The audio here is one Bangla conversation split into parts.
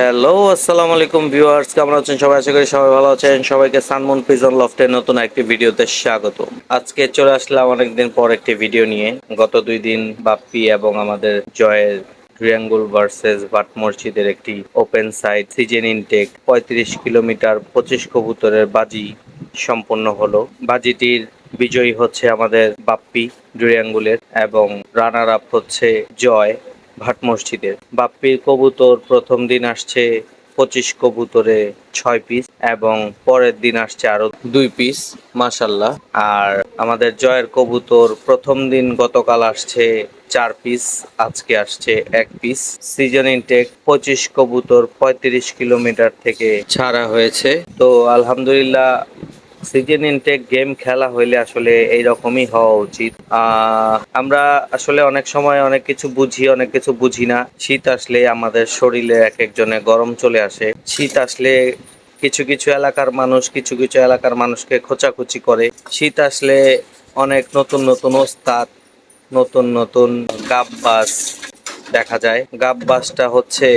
হ্যালো আসসালামু আলাইকুম ভিউয়ার্স, কেমন আছেন সবাই? আশা করি সবাই ভালো আছেন। সবাইকে সানমুন পিজন লফটের নতুন একটি ভিডিওতে স্বাগত আজকে চলে আসলাম অনেকদিন পর একটি ভিডিও নিয়ে। গত দুই দিন বাপ্পি এবং আমাদের জয়ের ট্রিয়াঙ্গুল ভার্সেস বাট মসজিদের একটি ওপেন সাইড সিজন ইনটেক পঁয়ত্রিশ কিলোমিটার, পঁচিশ কবুতরের বাজি সম্পন্ন হলো। বাজিটির বিজয়ী হচ্ছে আমাদের বাপ্পি ডুরিয়াঙ্গুলের এবং রানার আপ হচ্ছে জয়। ভাট মসজিদের বাপ্পির কবুতর প্রথম দিন আসছে পঁচিশ কবুতরে ছয় পিস এবং পরের দিন আসছে আরও দুই পিস মাসাল্লাহ আর আমাদের জয়ের কবুতর প্রথম দিন গতকাল আসছে চার পিস আজকে আসছে এক পিস সিজন ইনটেক পঁচিশ কবুতর পঁয়ত্রিশ কিলোমিটার থেকে ছাড়া হয়েছে। তো আলহামদুলিল্লাহ সিজন ইনটেক গেম খেলা হইলে আসলে এই রকমই হওয়া উচিত। আমরা আসলে অনেক সময় অনেক কিছু বুঝি, অনেক কিছু বুঝি না। শীত আসলে আমাদের শরীরে এক একজনে গরম চলে আসে। শীত আসলে কিছু কিছু এলাকার মানুষ কিছু কিছু এলাকার মানুষকে খোঁচাখুচি করে। শীত আসলে অনেক নতুন নতুন ওস্তাদ, নতুন নতুন গাববাস দেখা যায়। গাববাসটা হচ্ছে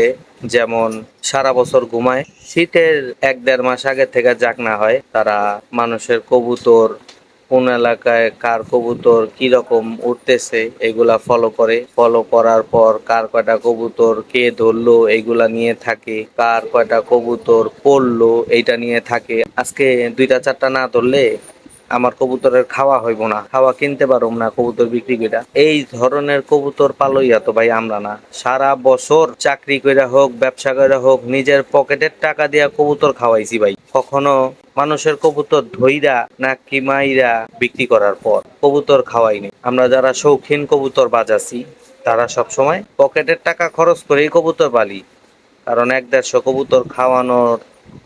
যেমন সারা বছর ঘুমায়, শীতের এক দেড় মাস আগে থেকে জাগনা হয়, তারা মানুষের কবুতর, কোন এলাকায় কার কবুতর কি রকম উঠতেছে, এগুলা ফলো করে। ফলো করার পর কার কয়টা কবুতর কে ধরলো, এগুলা নিয়ে থাকে। কার কয়টা কবুতর পড়ল, এইটা নিয়ে থাকে। আজকে দুইটা, চারটা না ধরলে আমার কবুতরের খাওয়া হইব না, খাওয়া কিনতে পারব না কবুতর বিক্রি কইরা। এই ধরনের কবুতর পালইয়া তো ভাই আমরা না। সারা বছর চাকরি কইরা হোক, ব্যবসা কইরা হোক, নিজের পকেটের টাকা দিয়া কবুতর খাওয়াইছি ভাই। কখনো মানুষের কবুতর ধইরা না কিমাইরা বিক্রি করার পর কবুতর খাওয়াইনি আমরা যারা শৌখিন কবুতর বাজাছি তারা সব সময় পকেটের টাকা খরচ করেই কবুতর পালি। কারণ এক দেড়শো কবুতর খাওয়ানোর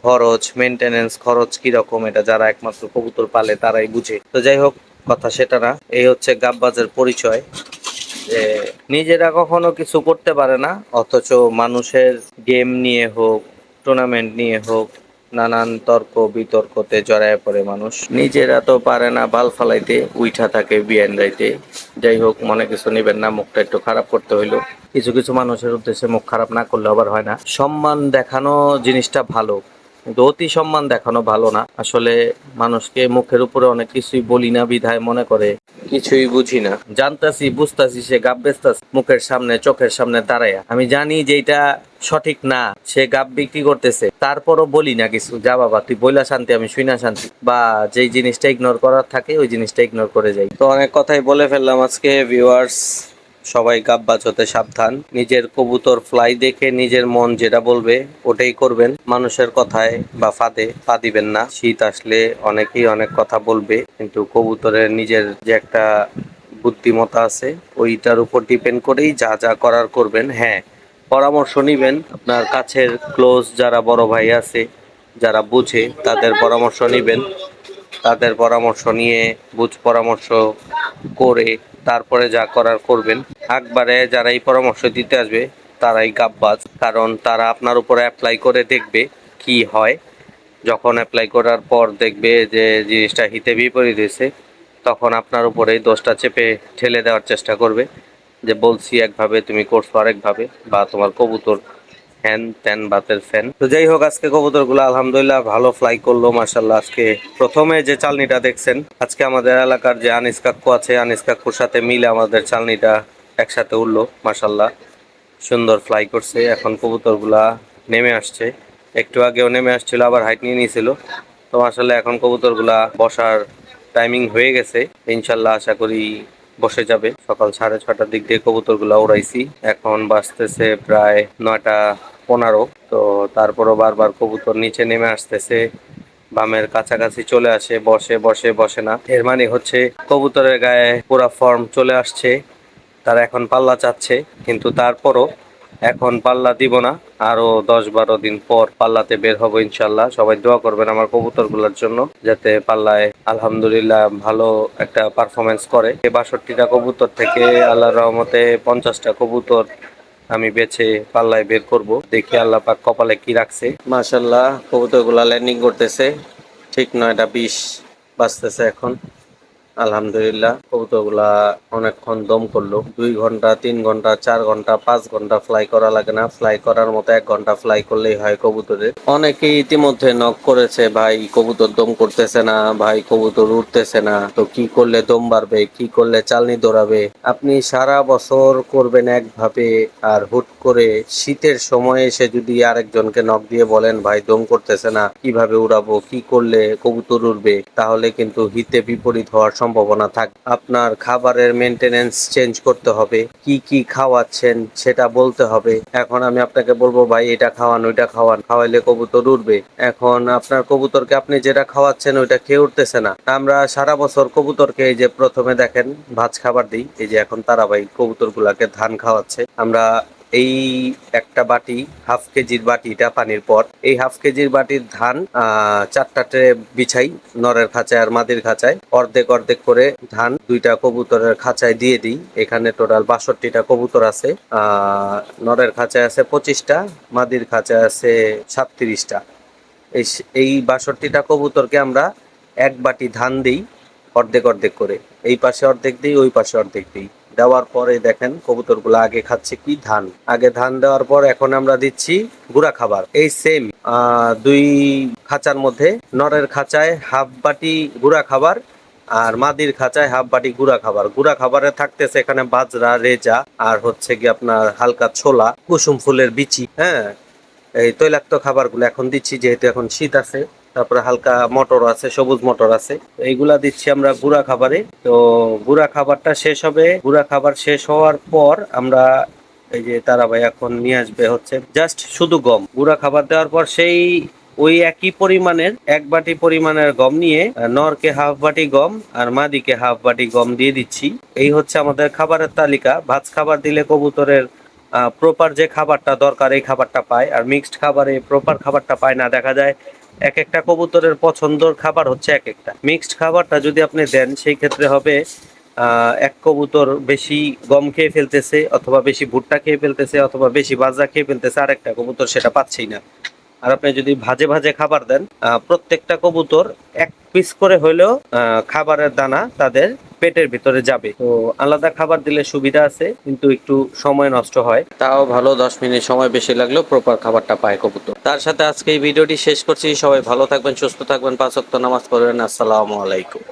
খরচ মেনটেনেন্স খরচ কীরকম এটা যারা একমাত্র কবুতর পালে তারাই বুঝে। তো যাই হোক, কথা সেটা না। এই হচ্ছে গাববাজের পরিচয়, যে নিজেরা কখনো কিছু করতে পারে না, অথচ মানুষের গেম নিয়ে হোক টুর্নামেন্ট নিয়ে হোক, নানান তর্ক বিতর্কতে জড়ায় পড়ে মানুষ। নিজেরা তো পারে না বাল ফালাইতে, উইঠা থাকে বিয়ান রাইতে যাই হোক, মনে কিছু নেবেন না, মুখটা একটু খারাপ করতে হইল। কিছু কিছু মানুষের উদ্দেশ্যে মুখ খারাপ না করলে আবার হয় না। সম্মান দেখানো জিনিসটা ভালো। কিন্তু অতি সম্মান দেখানো ভালো না। আসলে মানুষকে মুখের উপরে অনেক কিছুই বলি না, বিধায় মনে করে। কিছুই বুঝি না। জানতাছি, বুঝতাছি, সে গাব বেচতাছে, মুখের সামনে, চোখের সামনে দাঁড়ায়। আমি জানি যে এটা সঠিক না, সে গাব বিক্রি করতেছে। তারপরও বলি না কিছু। যা বাবা, তুই বইলা শান্তি, আমি শুই না শান্তি। বা যেই জিনিসটা ইগনোর করার থাকে, ওই জিনিসটা ইগনোর করে যাই। তো অনেক কথাই বলে ফেললাম আজকে ভিউয়ার্স সবাই গাব্বাজ হতে সাবধান। নিজের কবুতর ফ্লাই দেখে নিজের মন যেটা বলবে, ওটাই করবেন। মানুষের কথায় বা ফাঁদে পা দিবেন না। শীত আসলে অনেকেই অনেক কথা বলবে, কিন্তু কবুতরের নিজের যে একটা বুদ্ধিমত্তা আছে, ওইটার উপর ডিপেন্ড করেই যা যা করার করবেন। হ্যাঁ পরামর্শ নিবেন। আপনার কাছের ক্লোজ যারা বড় ভাই আছে, যারা বুঝে, তাদের পরামর্শ নিবেন। তাদের পরামর্শ নিয়ে, বুঝ পরামর্শ করে তারপরে যা করার করবেন। একবারে যারা এই পরামর্শ দিতে আসবে, তারাই গাববাজ। কারণ তারা আপনার উপরে অ্যাপ্লাই করে দেখবে কি হয়। যখন অ্যাপ্লাই করার পর দেখবে যে জিনিসটা হিতে বিপরীত হয়েছে, তখন আপনার উপরে দোষটা চেপে ঠেলে দেওয়ার চেষ্টা করবে। যে বলছি একভাবে, তুমি করছ আরেকভাবে, বা তোমার কবুতর হ্যান ত্যান, বাতের ফ্যান। তো যাই হোক, আজকে কবুতরগুলো আলহামদুলিল্লাহ ভালো ফ্লাই করল মার্শাল্লাহ আজকে প্রথমে যে চালনিটা দেখছেন, আজকে আমাদের এলাকার যে আনিস কাক্কু আছে, আনিস কাক্কুর সাথে মিলে আমাদের চালনিটা একসাথে উঠল মার্শাল্লাহ সুন্দর ফ্লাই করছে, এখন কবুতরগুলা নেমে আসছে। একটু আগেও নেমে আসছিল, আবার হাইট নিয়ে নিয়েছিল। তো আসলে এখন কবুতরগুলা বসার টাইমিং হয়ে গেছে। ইনশাল্লাহ আশা করি বসে যাবে। সকাল সাড়ে ছটার দিক দিয়ে কবুতরগুলা উড়াইছি। এখন বাজতেছে প্রায় নয়টা পনেরো, তো তারপরও বারবার কবুতর নিচে নেমে আসতেছে, বামের কাছাকাছি চলে আসে, বসে বসে বসে না। এর মানে হচ্ছে কবুতরের গায়ে পুরা ফর্ম চলে আসছে, তারা এখন পাল্লা চাচ্ছে, কিন্তু তারপরও এখন পাল্লা দিব না। আরও দশ বারো দিন পর পাল্লাতে বের হব ইনশাল্লাহ। সবাই দোয়া করবেন আমার কবুতরগুলোর জন্য, যাতে পাল্লায় আলহামদুলিল্লাহ ভালো একটা পারফরমেন্স করে। বাষট্টিটা কবুতর থেকে আল্লাহর রহমতে পঞ্চাশটা কবুতর আমি বেছে পাল্লায় বের করব। দেখি আল্লাহ পাক কপালে কি রাখছে। মাশাল্লাহ কবুতরগুলা ল্যান্ডিং করতেছে। ঠিক নয়টা বিশ বাঁচতেছে এখন। আলহামদুলিল্লাহ, কবুতরগুলা অনেকক্ষণ দম করল। দুই ঘণ্টা, তিন ঘণ্টা, চার ঘণ্টা, পাঁচ ঘণ্টা ফ্লাই করা লাগে না। ফ্লাই করার মতো এক ঘণ্টা ফ্লাই করলেই হয় কবুতরের। অনেকেই ইতিমধ্যে নক করেছে, ভাই, কবুতর দম করতেছে না, ভাই, কবুতর উঠতেছে না। তো কি করলে দম বাড়বে? কি করলে চালনি দৌড়াবে? আপনি সারা বছর করবেন একভাবে আর হুট করে শীতের সময় এসে যদি আরেকজনকে নক দিয়ে বলেন, ভাই, দম করতেছে না, কীভাবে উড়াবো? কি করলে কবুতর উড়বে? তাহলে কিন্তু হিতে বিপরীত হওয়ার সম্ভাবনা থাক, আপনার খাবারের মেনটেনেন্স চেঞ্জ করতে হবে, কি কি খাওয়াচ্ছেন সেটা বলতে হবে। এখন আমি আপনাকে বলব, ভাই, এটা খাওয়ান, ওইটা খাওয়ান, খাওয়াইলে কবুতর উঠবে এখন আপনার কবুতরকে আপনি যেটা খাওয়াচ্ছেন, ওইটা খেয়ে উঠতেছে না। আমরা সারা বছর কবুতরকে এই যে প্রথমে দেখেন ভাজ খাবার দিই, এই যে এখন তারা ভাই কবুতর গুলাকে ধান খাওয়াচ্ছে। আমরা এই একটা বাটি হাফ কেজির বাটিটা পানির পর। এই হাফ কেজির বাটির ধান চারটা ট্রে বিছাই, নরের খাঁচায় আর মাদির খাঁচায়। অর্ধেক অর্ধেক করে ধান, দুইটা কবুতরের খাঁচায় দিয়ে দিই। এখানে টোটাল বাষট্টিটা কবুতর আছে। নরের খাঁচায় আছে পঁচিশটা, মাদির খাঁচায় আছে সাতত্রিশটা। এই এই বাষট্টিটা কবুতরকে আমরা এক বাটি ধান দিই, অর্ধেক অর্ধেক করে। এই পাশে অর্ধেক দিই, ওই পাশে অর্ধেক দিই। দেওয়ার পরে দেখেন কবুতরগুলো আগে খাচ্ছে কি ধান। আগে ধান দেওয়ার পর এখন আমরা দিচ্ছি গুড়া খাবার। এই সেম দুই খাঁচার মধ্যে নরের খাঁচায় হাফ বাটি গুঁড়া খাবার আর মাদির খাঁচায় হাফ বাটি গুঁড়া খাবার। গুড়া খাবারে থাকতেছে এখানে বাজরা, রেজা আর হচ্ছে কি আপনার হালকা ছোলা, কুসুম ফুলের বিচি হ্যাঁ? এই তৈলাক্ত খাবারগুলো এখন দিচ্ছি যেহেতু এখন শীত আছে। তারপরে হালকা মটর আছে, সবুজ মটর আছে। এইগুলা দিচ্ছি আমরা গুঁড়া খাবারে। তো গুঁড়া খাবারটা শেষ হবে। গুঁড়া খাবার শেষ হওয়ার পর আমরা এই যে তারাবাই এখন নিয়ে আসবে হচ্ছে জাস্ট শুধু গম। গুঁড়া খাবার দেওয়ার পর সেই ওই একই পরিমাণের এক বাটি পরিমাণের গম নিয়ে নরকে হাফ বাটি গম আর মাদিকে হাফ বাটি গম দিয়ে দিচ্ছি। এই হচ্ছে আমাদের খাবারের তালিকা। ভাত খাবার দিলে কবুতরের প্রপার যে খাবারটা দরকার, এই খাবারটা পায়। আর মিক্সড খাবারে প্রপার খাবারটা পায় না, দেখা যায় এক একটা কবুতরের পছন্দর খাবার হচ্ছে এক একটা। মিক্সড খাবারটা যদি আপনি দেন, সেই ক্ষেত্রে হবে এক কবুতর বেশি গম খেয়ে ফেলতেছে অথবা বেশি ভুট্টা খেয়ে ফেলতেছে অথবা বেশি বাজরা খেয়ে ফেলতেছে আর একটা কবুতর সেটা পাচ্ছেই না। আর আপনি যদি ভাজে ভাজে খাবার দেন প্রত্যেকটা কবুতর এক পিস করে হলেও খাবারের দানা তাদের পেটের ভিতরে যাবে। তো আলাদা খাবার দিলে সুবিধা আছে, কিন্তু একটু সময় নষ্ট হয়। তাও ভালো, দশ মিনিট সময় বেশি লাগলেও প্রপার খাবারটা পায় কবুতর। তার সাথে আজকে এই ভিডিওটি শেষ করছি। সবাই ভালো থাকবেন, সুস্থ থাকবেন, পাঁচ ওয়াক্ত নামাজ পড়বেন। আসসালামু আলাইকুম।